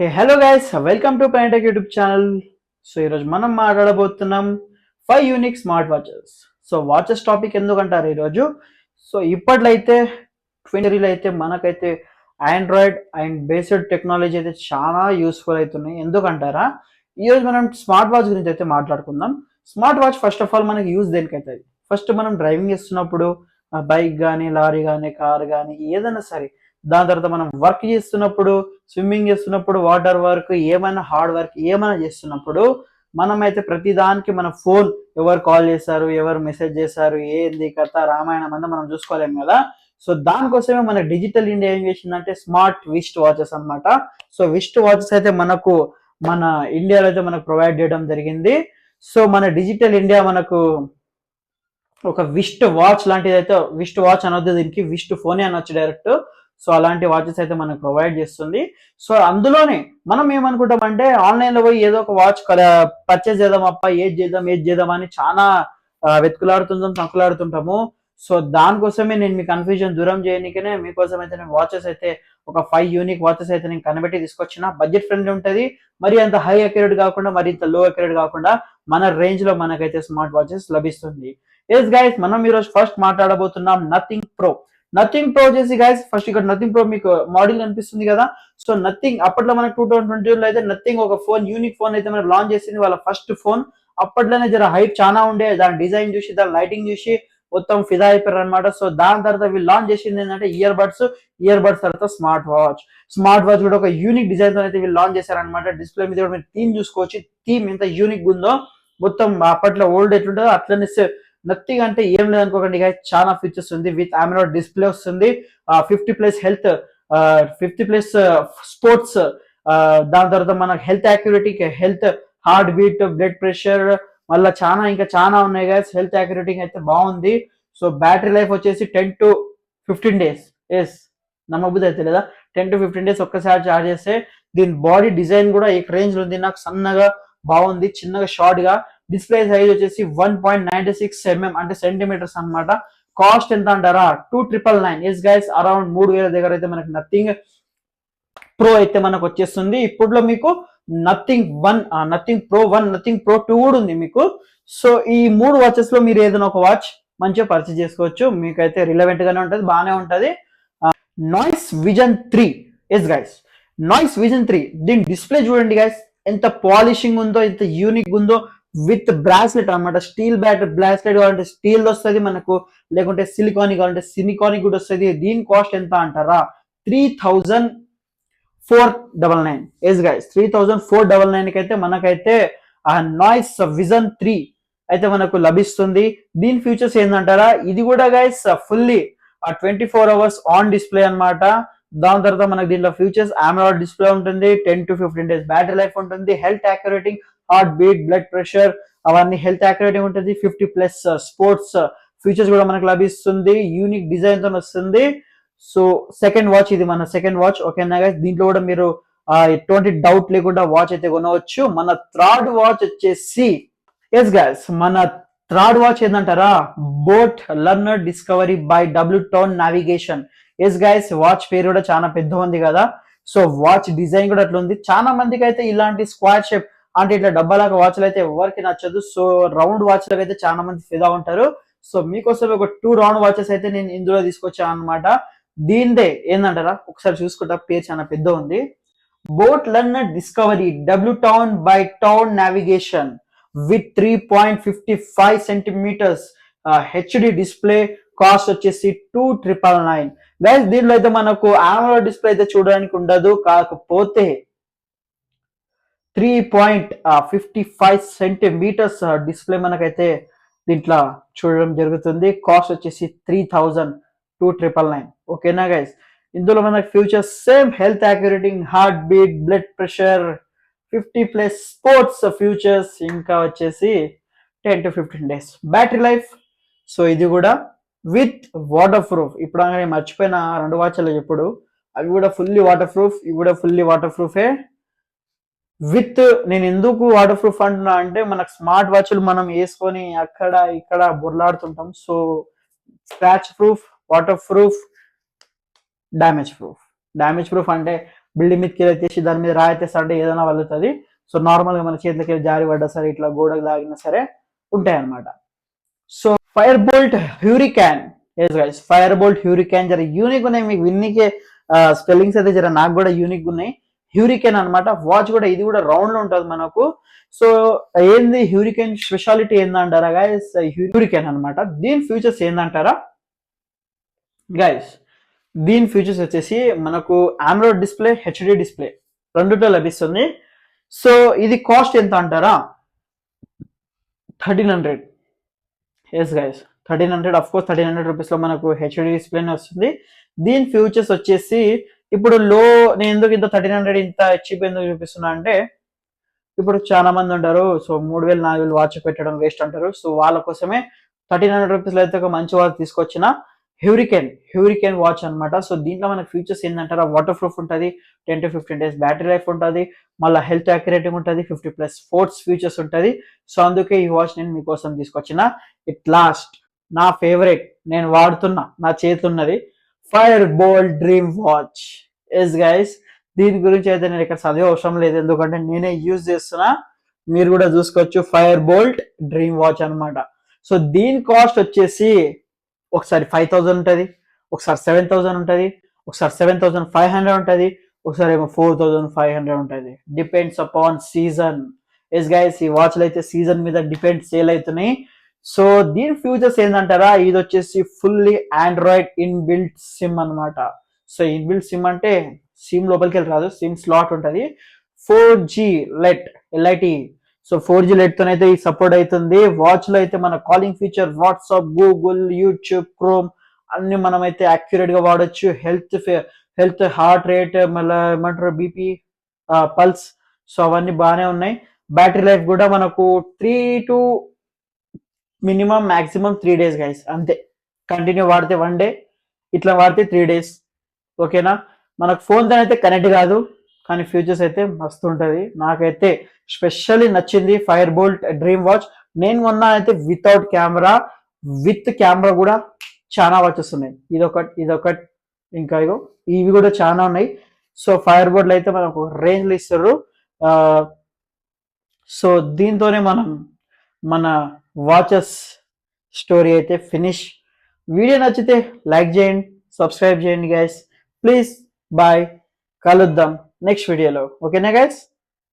Hey hello guys welcome to Paintech YouTube channel so ఈరోజు మనం మాట్లాడబోతున్నాం five unique smart watches so watches topic ఎందుకంటారు ఈరోజు? So ఇప్పట్లో అయితే ట్వంటీలో అయితే మనకైతే ఆండ్రాయిడ్ అండ్ బేస్డ్ టెక్నాలజీ అయితే చాలా యూస్ఫుల్ అవుతున్నాయి ఎందుకంటారా? ఈరోజు మనం స్మార్ట్ వాచ్ గురించి అయితే మాట్లాడుకుందాం. Smart watch first of all మనకి యూజ్ దేనికైతుంది ఫస్ట్ మనం డ్రైవింగ్ చేస్తున్నప్పుడు బైక్ కానీ లారీ కానీ కార్ కానీ ఏదైనా సరే దాని తర్వాత మనం వర్క్ చేస్తున్నప్పుడు స్విమ్మింగ్ చేస్తున్నప్పుడు వాటర్ వర్క్ ఏమైనా హార్డ్ వర్క్ ఏమైనా చేస్తున్నప్పుడు మనమైతే ప్రతి దానికి మన ఫోన్ ఎవరు కాల్ చేశారు ఎవరు మెసేజ్ చేశారు ఏంది కథ రామాయణం అంతా మనం చూసుకోలేం కదా. సో దానికోసమే మన డిజిటల్ ఇండియా ఏం చేసిందంటే స్మార్ట్ విస్ట్ వాచెస్ అన్నమాట. సో విస్ట్ వాచెస్ అయితే మనకు మన ఇండియాలో అయితే మనకు ప్రొవైడ్ చేయడం జరిగింది. సో మన డిజిటల్ ఇండియా మనకు ఒక విస్ట్ వాచ్ లాంటిది అయితే విస్ట్ వాచ్ అనొద్దు దీనికి విస్ట్ ఫోనే అనొచ్చు డైరెక్ట్. సో అలాంటి వాచెస్ అయితే మనకు ప్రొవైడ్ చేస్తుంది. సో అందులోనే మనం ఏమనుకుంటాం అంటే ఆన్లైన్లో పోయి ఏదో ఒక వాచ్ పర్చేస్ చేద్దాం అప్ప ఏది చేద్దాం ఏది చేద్దాం అని చాలా వెతుకులాడుతుంటాం తక్కులాడుతుంటాము. సో దానికోసమే నేను మీ కన్ఫ్యూజన్ దూరం చేయడానికనే మీకోసం అయితే నేను వాచెస్ అయితే ఒక ఫైవ్ యూనిక్ వాచెస్ అయితే నేను కనిపెట్టి తీసుకొచ్చిన. బడ్జెట్ ఫ్రెండ్లీ ఉంటుంది. మరి అంత హై అక్యురేట్ కాకుండా మరి ఇంత లో అక్యురేట్ కాకుండా మన రేంజ్లో మనకైతే స్మార్ట్ వాచెస్ లభిస్తుంది. ఎస్ గైస్ మనం ఈరోజు ఫస్ట్ మాట్లాడబోతున్నాం నథింగ్ ప్రో. నథింగ్ ప్రో వచ్చేసి గైస్ ఫస్ట్ ఇక్కడ నథింగ్ ప్రో మీకు మోడల్ అనిపిస్తుంది కదా. సో నథింగ్ అప్పట్లో మనకు టూ థౌసండ్ ట్వంటీ లో అయితే నథింగ్ ఒక ఫోన్ యూనిక్ ఫోన్ అయితే మనకు లాంచ్ చేసింది వాళ్ళ ఫస్ట్ ఫోన్ అప్పట్లోనే జర హైప్ చాలా ఉండే దాని డిజైన్ చూసి దాని లైటింగ్ చూసి మొత్తం ఫిదా అయిపోయారు అనమాట సో దాని తర్వాత వీళ్ళు లాంచ్ చేసింది ఏంటంటే ఇయర్ బడ్స్ ఇయర్ బడ్స్ తర్వాత స్మార్ట్ వాచ్ స్మార్ట్ వాచ్ కూడా ఒక యూనిక్ డిజైన్తో అయితే వీళ్ళు లాంచ్ చేశారనమాట డిస్ప్లే మీద కూడా మీరు థీమ్ చూసుకోవచ్చు థీమ్ ఎంత యూనిక్ ఉందో. మొత్తం అప్పట్లో ఓల్డ్ ఎట్లుంటుందో అట్లనే నథింగ్ అంటే ఏం లేదనుకోకండి guys, చాలా ఫీచర్స్ ఉంది. విత్ ఆమెరాడ్ డిస్ప్లే వస్తుంది. Fifty plus health fifty plus sports దాని తర్వాత మన health accuracy health heart beat blood pressure మళ్ళీ చాలా ఇంకా చాలా ఉన్నాయి గైస్ హెల్త్ యాక్యురేటీ అయితే బాగుంది. సో బ్యాటరీ లైఫ్ వచ్చేసి ten to fifteen days yes నమ్మబుద్ధి అయితే లేదా? టెన్ టు ఫిఫ్టీన్ డేస్ ఒక్కసారి చార్జ్ చేస్తే దీని బాడీ డిజైన్ కూడా ఈ రేంజ్లో ఉంది. నాకు సన్నగా బాగుంది. చిన్నగా షార్ట్గా. డిస్ప్లే సైజ్ వచ్చేసి one point ninety six MM అంటే సెంటీమీటర్స్ అన్నమాట. కాస్ట్ ఎంత అంటారా? Two triple nine yes guys around మూడు వేల దగ్గర అయితే మనకి నథింగ్ ప్రో అయితే మనకు వచ్చేస్తుంది. ఇప్పుడులో మీకు nothing one nothing pro one nothing pro two కూడా ఉంది మీకు. సో ఈ మూడు వాచెస్లో మీరు ఏదైనా ఒక వాచ్ మంచిగా పర్చేస్ చేసుకోవచ్చు. మీకైతే రిలవెంట్ గానే ఉంటుంది బాగానే ఉంటుంది. Noise vision three yes guys noise vision three దీని డిస్ప్లే చూడండి గైస్ ఎంత పాలిషింగ్ ఉందో ఎంత యూనిక్ ఉందో. విత్ బ్రాస్లెట్ అన్నమాట. స్టీల్ బ్యాట్ బ్రాస్లెట్ కావాలంటే స్టీల్ వస్తుంది మనకు లేకుంటే సిలికానిక్ కావాలంటే సిలికాన్ కూడా వస్తుంది. దీని కాస్ట్ ఎంత అంటారా? Three thousand four double nine. Yes guys three thousand four double నైన్కి అయితే మనకైతే ఆ నాయిస్ విజన్ త్రీ అయితే మనకు లభిస్తుంది. దీని ఫీచర్స్ ఏంటంటారా ఇది కూడా guys fully twenty four hours on display అన్నమాట. దాని తర్వాత మనకు దీంట్లో ఫ్యూచర్స్ ఆమెరాడ్ డిస్ప్లే ఉంటుంది ten to fifteen days battery life ఉంటుంది health accurating heart beat blood pressure అవన్నీ హెల్త్ యాక్టివిటీ ఉంటుంది. ఫిఫ్టీ ప్లస్ స్పోర్ట్స్ ఫీచర్స్ కూడా మనకు లభిస్తుంది. యూనిక్ డిజైన్తో వస్తుంది. సో సెకండ్ వాచ్ ఇది మన సెకండ్ వాచ్ ఓకేనా guys? దీంట్లో కూడా మీరు uh, ఎటువంటి డౌట్ లేకుండా వాచ్ అయితే కొనవచ్చు. మన థర్డ్ వాచ్ వచ్చేసి ఎస్ గైస్ మన third watch ఏంటంటారా boAt Lunar Discovery by W town navigation yes guys watch పేరు కూడా చాలా పెద్ద ఉంది కదా. సో వాచ్ డిజైన్ కూడా అట్లా ఉంది చాలా మందికి అయితే ఇలాంటి స్క్వాడ్ షేప్ అంటే ఇట్లా డబ్బాలాగా వాచ్లు అయితే ఎవరికి నచ్చదు. సో రౌండ్ వాచ్లకు అయితే చాలా మంది ఫిదా ఉంటారు. సో మీకోసం ఒక టూ రౌండ్ వాచెస్ అయితే నేను ఇందులో తీసుకొచ్చాను అనమాట దీనిదే ఏందంటారా? ఒకసారి చూసుకుంటా. పేరు చాలా పెద్ద ఉంది. BoAt Lunar Discovery W town by town navigation with three point fifty five centimetres HD display cost వచ్చేసి టూ ట్రిపుల్ నైన్ గైస్ దీంట్లో అయితే మనకు ఆమలో డిస్ప్లే అయితే చూడడానికి ఉండదు. కాకపోతే three point fifty five centimetres display మనకైతే దీంట్లో చూడడం జరుగుతుంది. కాస్ట్ వచ్చేసి three thousand two triple nine ఓకేనా గైస్ ఇందులో మనకి features same health accurating heart beat blood pressure fifty plus sports features ఇంకా వచ్చేసి ten to fifteen days battery life so ఇది కూడా విత్ వాటర్ ప్రూఫ్ ఇప్పుడు మర్చిపోయిన రెండు వాచ్లు ఎప్పుడు అవి కూడా ఫుల్లీ వాటర్ ప్రూఫ్ ఇవి కూడా ఫుల్లీ వాటర్ ప్రూఫే విత్ నేను ఎందుకు వాటర్ ప్రూఫ్ అంటున్నా అంటే మనకు స్మార్ట్ వాచ్లు మనం వేసుకొని అక్కడ ఇక్కడ బొర్లాడుతుంటాం. So scratch proof water proof damage proof damage proof అంటే బిల్డింగ్ మీదకి వెళ్ళి దాని మీద రాయితేస్తా అంటే ఏదైనా వలుతుంది సో నార్మల్గా మన చేతులకి జారి పడ్డా సరే ఇట్లా గోడకు తాగినా సరే ఉంటాయి అనమాట so Fire Boltt Hurricane yes guys Fire Boltt Hurricane జర యూనిక్ ఉన్నాయి మీకు విన్నికే స్పెల్లింగ్స్ అయితే జర నాకు కూడా యూనిక్ ఉన్నాయి. హ్యూరికెన్ అనమాట వాచ్ కూడా ఇది కూడా రౌండ్లో ఉంటుంది మనకు. సో ఏంది హ్యూరికెన్ స్పెషాలిటీ ఏందంటారా గైస్ హ్యూరికెన్ అనమాట దీని ఫ్యూచర్స్ ఏందంటారా? గైస్ దీని ఫ్యూచర్స్ వచ్చేసి మనకు ఆండ్రాయిడ్ డిస్ప్లే హెచ్డి డిస్ప్లే రెండుతో లభిస్తుంది. సో ఇది కాస్ట్ ఎంత అంటారా? Thirteen hundred yes guys thirteen hundred of course thirteen hundred రూపీస్లో మనకు హెచ్డి డిస్ప్లేనే వస్తుంది. దీని ఫ్యూచర్స్ వచ్చేసి ఇప్పుడు లో నేను ఎందుకు ఇంత థర్టీన్ హండ్రెడ్ ఇంత చీప్ ఎందుకు చూపిస్తున్నా అంటే ఇప్పుడు చాలా మంది ఉంటారు సో మూడు వేలు నాలుగు వేలు వాచ్ పెట్టడం వేస్ట్ అంటారు. సో వాళ్ళ కోసమే థర్టీన్ హండ్రెడ్ రూపీస్లో అయితే ఒక మంచి వాచ్ తీసుకొచ్చిన హ్యూరికెన్ హ్యూరికెన్ వాచ్ అన్నమాట. సో దీంట్లో మనకి ఫీచర్స్ ఏంటంటారా? వాటర్ ప్రూఫ్ ఉంటుంది ten to fifteen days battery life ఉంటుంది మళ్ళీ హెల్త్ యాక్యురేటింగ్ ఉంటుంది ఫిఫ్టీ ప్లస్ స్పోర్ట్స్ ఫీచర్స్ ఉంటుంది. సో అందుకే ఈ వాచ్ నేను మీకోసం తీసుకొచ్చిన. ఇట్ లాస్ట్ నా ఫేవరెట్ నేను వాడుతున్నా నా చేతున్నది Fire Boltt Dream watch yes guys దీని గురించి అయితే నేను ఇక్కడ చదివే అవసరం లేదు. ఎందుకంటే నేనే యూజ్ చేస్తున్నా. మీరు కూడా చూసుకోవచ్చు. ఫైర్ బోల్ట్ డ్రీమ్ వాచ్ అన్నమాట. సో దీని కాస్ట్ వచ్చేసి ఒకసారి ఫైవ్ థౌజండ్ ఉంటుంది. ఒకసారి సెవెన్ థౌజండ్ ఉంటుంది. ఒకసారి సెవెన్ థౌజండ్ ఫైవ్ హండ్రెడ్ ఉంటుంది. ఒకసారి ఏమో ఫోర్ థౌజండ్ ఫైవ్ హండ్రెడ్ ఉంటుంది. Depends upon season yes guys ఈ వాచ్లు అయితే సీజన్ మీద డిపెండ్ సేల్ అవుతున్నాయి. సో దీని ఫ్యూచర్స్ ఏంటంటారా ఇది వచ్చేసి fully Android in built SIM అన్నమాట. సో ఇన్ సిమ్ అంటే సిమ్ లోపలికి వెళ్ళి రాదు సిమ్ స్లాట్ ఉంటుంది. Four G let LIT so four G లెట్తో అయితే ఈ సపోర్ట్ అవుతుంది. వాచ్లో అయితే మన calling feature WhatsApp Google YouTube Chrome అన్ని మనం అయితే యాక్యురేట్గా వాడొచ్చు. హెల్త్ హెల్త్ హార్ట్ రేట్ మళ్ళీ ఏమంటారు బీపీ పల్స్ సో అవన్నీ బాగానే ఉన్నాయి. బ్యాటరీ లైఫ్ కూడా మనకు three to minimum maximum three days guys అంతే. కంటిన్యూ వాడితే వన్ డే ఇట్లా వాడితే త్రీ డేస్ ఓకేనా? మనకు ఫోన్తో అయితే కనెక్ట్ కాదు కానీ ఫ్యూచర్స్ అయితే మస్తు ఉంటుంది. నాకైతే స్పెషల్లీ నచ్చింది ఫైర్ బోల్ట్ డ్రీమ్ వాచ్. నేను మొన్న అయితే వితౌట్ కెమెరా విత్ కెమెరా కూడా చాలా వాచెస్ ఉన్నాయి ఇదొకటి ఇదొకటి ఇంకా ఇగో ఇవి కూడా చాలా ఉన్నాయి. సో ఫైర్ బోర్డ్లు అయితే మనకు రేంజ్లు ఇస్తారు. సో దీంతోనే మనం మన వాచెస్ స్టోరీ అయితే ఫినిష్ వీడియో నచ్చితే లైక్ చేయండి సబ్స్క్రైబ్ చేయండి గైస్ ప్లీజ్ బాయ్ కలుద్దాం నెక్స్ట్ వీడియోలో. ఓకేనా గైస్